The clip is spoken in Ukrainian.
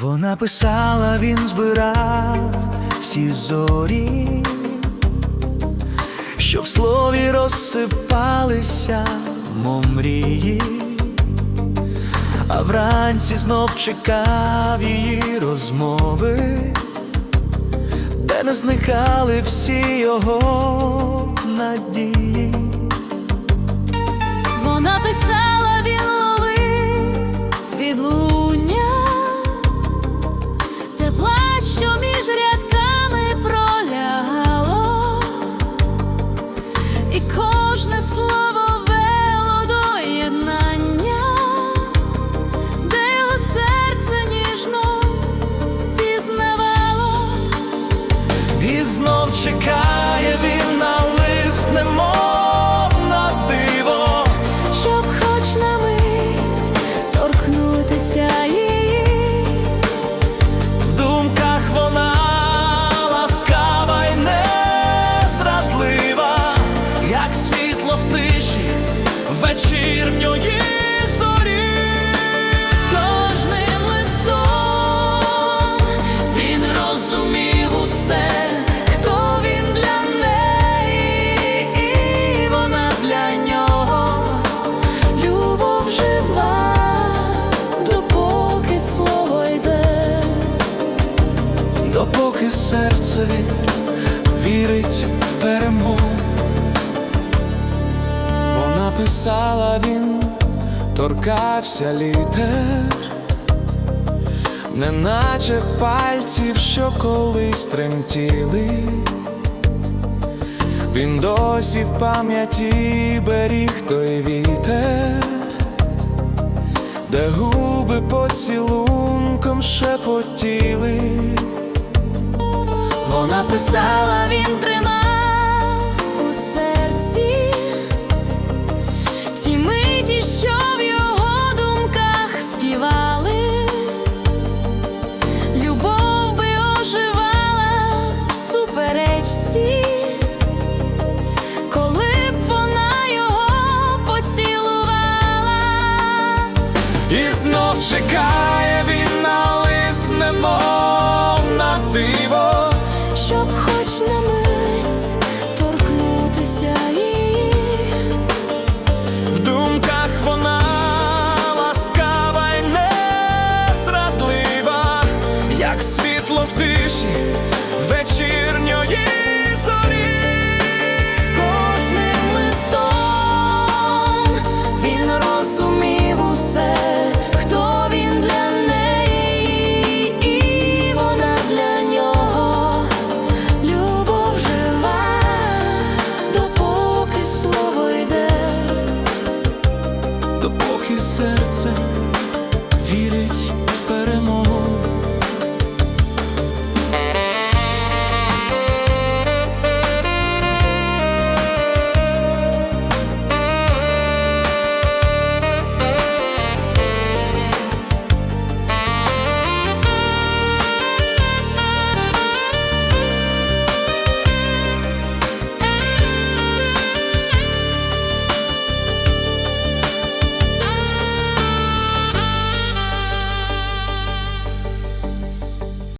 Вона писала, він збирав всі зорі, що в слові розсипалися, мов мрії, а вранці знов чекав її розмови, де не зникали всі його надії. Чекає він на лист, немов на диво. Щоб хоч на мить торкнутися її, В думках вона ласкава й незрадлива, як світло в тиші вечірньої серцеві вірить в перемогу. Вона писала, він торкався літер, неначе пальців, що колись тремтіли. Він досі в пам'яті беріг той вітер, де губи поцілунком шепотіли. Вона писала, він